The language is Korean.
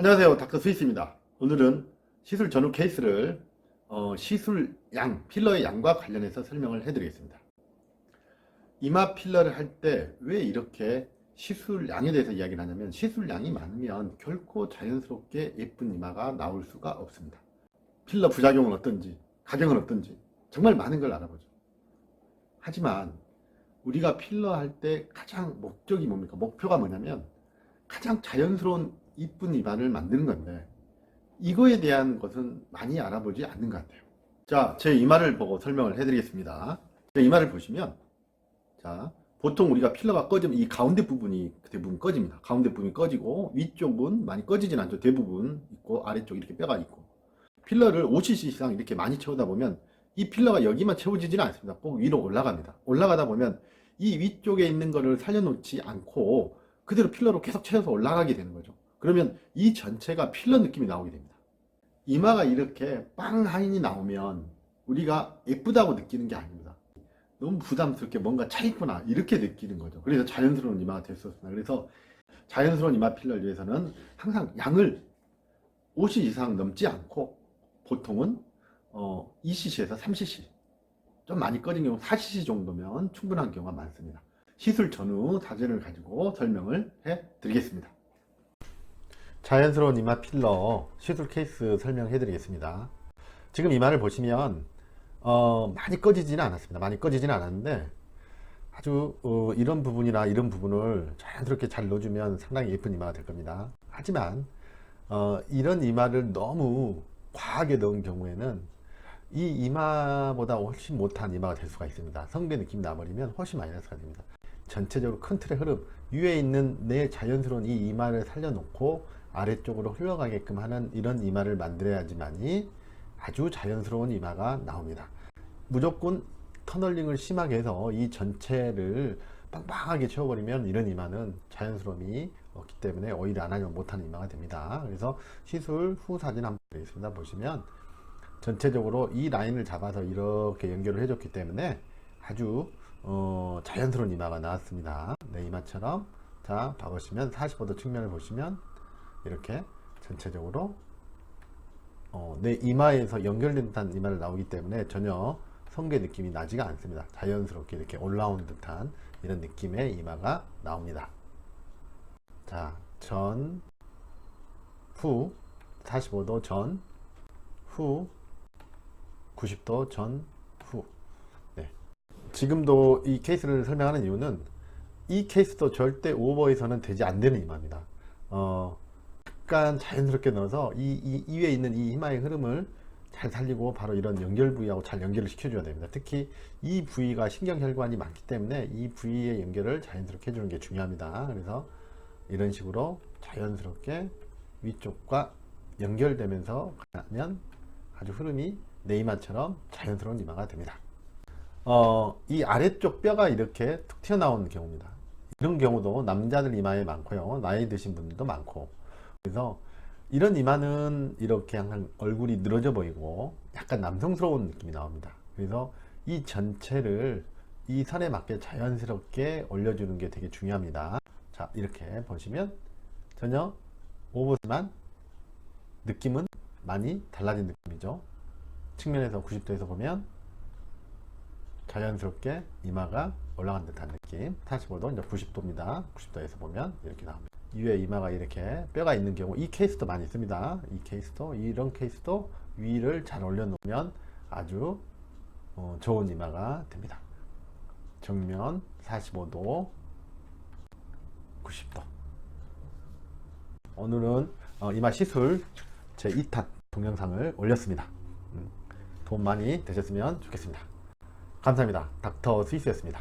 안녕하세요. 닥터 스위스입니다. 오늘은 시술 전후 케이스를 어, 시술 양, 필러의 양과 관련해서 설명을 해 드리겠습니다. 이마 필러를 할 때 왜 이렇게 시술 양에 대해서 이야기를 하냐면 시술 양이 많으면 결코 자연스럽게 예쁜 이마가 나올 수가 없습니다. 필러 부작용은 어떤지, 가격은 어떤지 정말 많은 걸 알아보죠. 하지만 우리가 필러 할 때 가장 목적이 뭡니까? 목표가 뭐냐면 가장 자연스러운 이쁜 이마를 만드는 건데 이거에 대한 것은 많이 알아보지 않는 것 같아요. 자, 제 이마를 보고 설명을 해드리겠습니다. 제 이마를 보시면 자, 보통 우리가 필러가 꺼지면 이 가운데 부분이 대부분 꺼집니다. 가운데 부분이 꺼지고 위쪽은 많이 꺼지진 않죠. 대부분 있고 아래쪽 이렇게 뼈가 있고 필러를 5cc 이상 이렇게 많이 채우다 보면 이 필러가 여기만 채워지지는 않습니다. 꼭 위로 올라갑니다. 올라가다 보면 이 위쪽에 있는 거를 살려놓지 않고 그대로 필러로 계속 채워서 올라가게 되는 거죠. 그러면 이 전체가 필러 느낌이 나오게 됩니다. 이마가 이렇게 빵 하인이 나오면 우리가 예쁘다고 느끼는 게 아닙니다. 너무 부담스럽게 뭔가 차 있구나 이렇게 느끼는 거죠. 그래서 자연스러운 이마가 없습니다. 그래서 자연스러운 이마 필러를 위해서는 항상 양을 50 이상 넘지 않고 보통은 어 2cc에서 3cc 좀 많이 꺼진 경우 4cc 정도면 충분한 경우가 많습니다. 시술 전후 사진을 가지고 설명을 해 드리겠습니다. 자연스러운 이마 필러 시술 케이스 설명해 드리겠습니다. 지금 이마를 보시면 어, 많이 꺼지지는 않았습니다. 많이 꺼지지는 않았는데 아주 어, 이런 부분이나 이런 부분을 자연스럽게 잘 넣어주면 상당히 예쁜 이마가 될 겁니다. 하지만 어, 이런 이마를 너무 과하게 넣은 경우에는 이 이마보다 훨씬 못한 이마가 될 수가 있습니다. 성배 느낌이 나버리면 훨씬 마이너스가 됩니다. 전체적으로 큰 틀의 흐름, 위에 있는 내 자연스러운 이 이마를 살려놓고 아래쪽으로 흘러가게끔 하는 이런 이마를 만들어야지만이 아주 자연스러운 이마가 나옵니다. 무조건 터널링을 심하게 해서 이 전체를 빵빵하게 채워버리면 이런 이마는 자연스러움이 없기 때문에 오히려 안 하면 못하는 이마가 됩니다. 그래서 시술 후 사진 한번 드리겠습니다. 보시면 전체적으로 이 라인을 잡아서 이렇게 연결을 해줬기 때문에 아주 어, 자연스러운 이마가 나왔습니다. 네, 이마처럼 자 봐보시면 45도 측면을 보시면 이렇게 전체적으로 어, 내 이마에서 연결된 듯한 이마를 나오기 때문에 전혀 성게 느낌이 나지가 않습니다. 자연스럽게 이렇게 올라온 듯한 이런 느낌의 이마가 나옵니다. 자, 전, 후, 45도 전, 후, 90도 전, 후. 네. 지금도 이 케이스를 설명하는 이유는 이 케이스도 절대 오버해서는 되지 안 되는 이마입니다. 어, 약간 자연스럽게 넣어서 이, 이, 이 위에 있는 이 이마의 흐름을 잘 살리고 바로 이런 연결 부위하고 잘 연결을 시켜줘야 됩니다. 특히 이 부위가 신경혈관이 많기 때문에 이 부위의 연결을 자연스럽게 해주는 게 중요합니다. 그래서 이런 식으로 자연스럽게 위쪽과 연결되면서 가면 아주 흐름이 내 이마처럼 자연스러운 이마가 됩니다. 어, 이 아래쪽 뼈가 이렇게 툭 튀어나온 경우입니다. 이런 경우도 남자들 이마에 많고요. 나이 드신 분들도 많고. 그래서 이런 이마는 이렇게 항상 얼굴이 늘어져 보이고 약간 남성스러운 느낌이 나옵니다. 그래서 이 전체를 이 선에 맞게 자연스럽게 올려주는 게 되게 중요합니다. 자, 이렇게 보시면 전혀 오버스만 느낌은 많이 달라진 느낌이죠. 측면에서 90도에서 보면 자연스럽게 이마가 올라간 듯한 느낌 45도 이제 90도입니다 90도에서 보면 이렇게 나옵니다 위에 이마가 이렇게 뼈가 있는 경우 이 케이스도 많이 있습니다. 이 케이스도 이런 케이스도 위를 잘 올려놓으면 아주 어, 좋은 이마가 됩니다. 정면 45도 90도. 오늘은 어, 이마 시술 제 2탄 동영상을 올렸습니다. 음, 도움 많이 되셨으면 좋겠습니다. 감사합니다. 닥터 스위스였습니다.